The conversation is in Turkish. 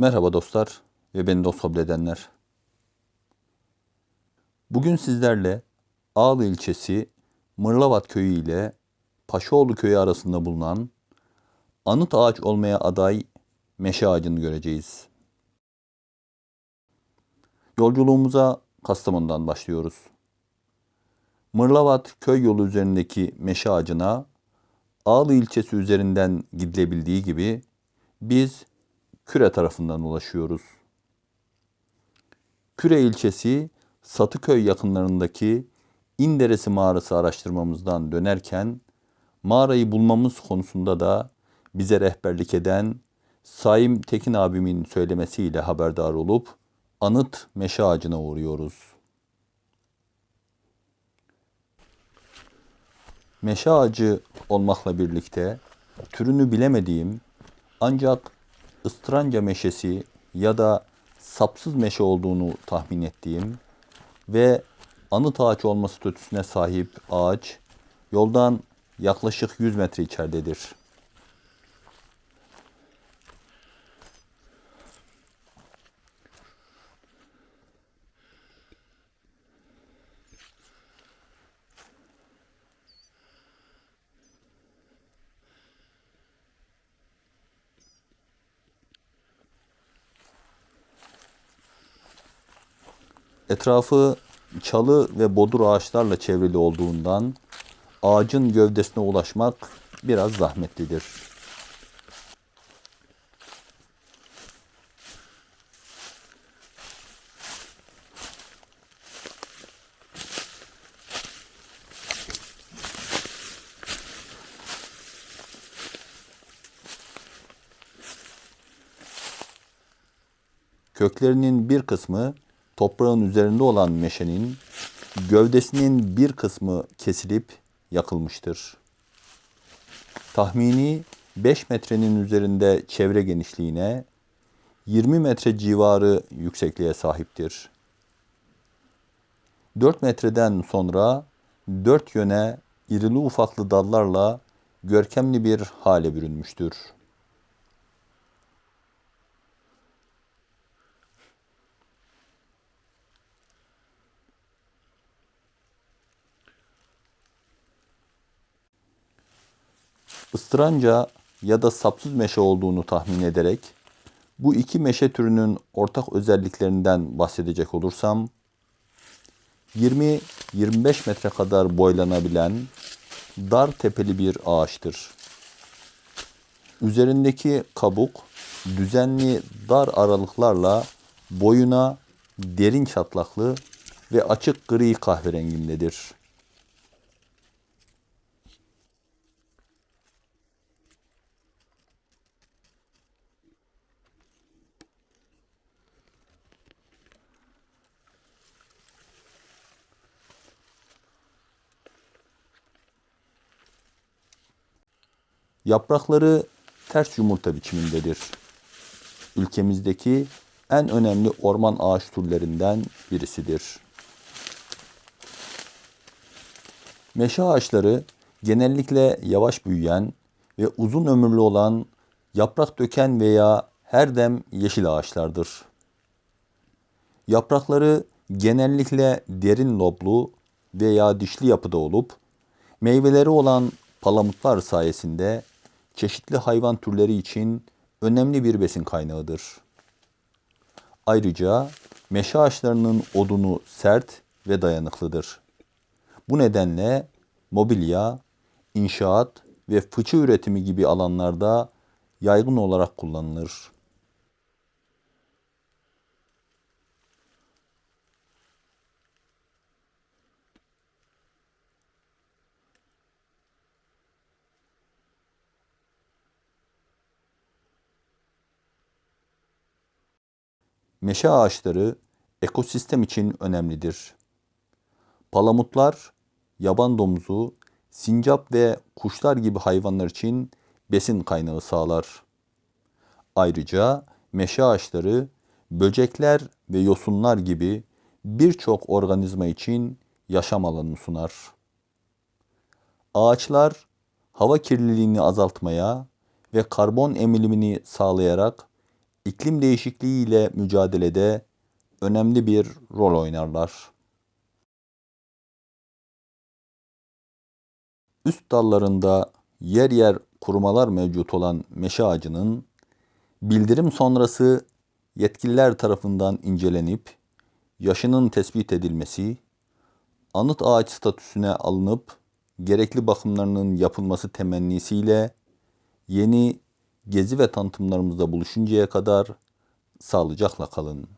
Merhaba dostlar ve beni dost kabul edenler. Bugün sizlerle Ağlı ilçesi Mırlavat köyü ile Paşaoğlu köyü arasında bulunan anıt ağaç olmaya aday meşe ağacını göreceğiz. Yolculuğumuza Kastamonu'dan başlıyoruz. Mırlavat köy yolu üzerindeki meşe ağacına Ağlı ilçesi üzerinden gidilebildiği gibi biz Küre tarafından ulaşıyoruz. Küre ilçesi Satıköy yakınlarındaki İnderesi mağarası araştırmamızdan dönerken mağarayı bulmamız konusunda da bize rehberlik eden Saim Tekin abimin söylemesiyle haberdar olup anıt meşe ağacına uğruyoruz. Meşe ağacı olmakla birlikte türünü bilemediğim ancak ıstranca meşesi ya da sapsız meşe olduğunu tahmin ettiğim ve anıt ağaç olması statüsüne sahip ağaç yoldan yaklaşık 100 metre içeridedir. Etrafı çalı ve bodur ağaçlarla çevrili olduğundan ağacın gövdesine ulaşmak biraz zahmetlidir. Köklerinin bir kısmı toprağın üzerinde olan meşenin gövdesinin bir kısmı kesilip yakılmıştır. Tahmini 5 metrenin üzerinde çevre genişliğine, 20 metre civarı yüksekliğe sahiptir. 4 metreden sonra dört yöne irili ufaklı dallarla görkemli bir hale bürünmüştür. Istıranca ya da sapsız meşe olduğunu tahmin ederek bu iki meşe türünün ortak özelliklerinden bahsedecek olursam 20-25 metre kadar boylanabilen dar tepeli bir ağaçtır. Üzerindeki kabuk düzenli dar aralıklarla boyuna derin çatlaklı ve açık gri kahverengindedir. Yaprakları ters yumurta biçimindedir. Ülkemizdeki en önemli orman ağaç türlerinden birisidir. Meşe ağaçları genellikle yavaş büyüyen ve uzun ömürlü olan yaprak döken veya her dem yeşil ağaçlardır. Yaprakları genellikle derin loblu veya dişli yapıda olup meyveleri olan palamutlar sayesinde çeşitli hayvan türleri için önemli bir besin kaynağıdır. Ayrıca meşe ağaçlarının odunu sert ve dayanıklıdır. Bu nedenle mobilya, inşaat ve fıçı üretimi gibi alanlarda yaygın olarak kullanılır. Meşe ağaçları ekosistem için önemlidir. Palamutlar, yaban domuzu, sincap ve kuşlar gibi hayvanlar için besin kaynağı sağlar. Ayrıca meşe ağaçları böcekler ve yosunlar gibi birçok organizma için yaşam alanı sunar. Ağaçlar hava kirliliğini azaltmaya ve karbon emilimini sağlayarak iklim değişikliği ile mücadelede önemli bir rol oynarlar. Üst dallarında yer yer kurumalar mevcut olan meşe ağacının bildirim sonrası yetkililer tarafından incelenip yaşının tespit edilmesi, anıt ağaç statüsüne alınıp gerekli bakımlarının yapılması temennisiyle yeni gezi ve tanıtımlarımızda buluşuncaya kadar sağlıcakla kalın.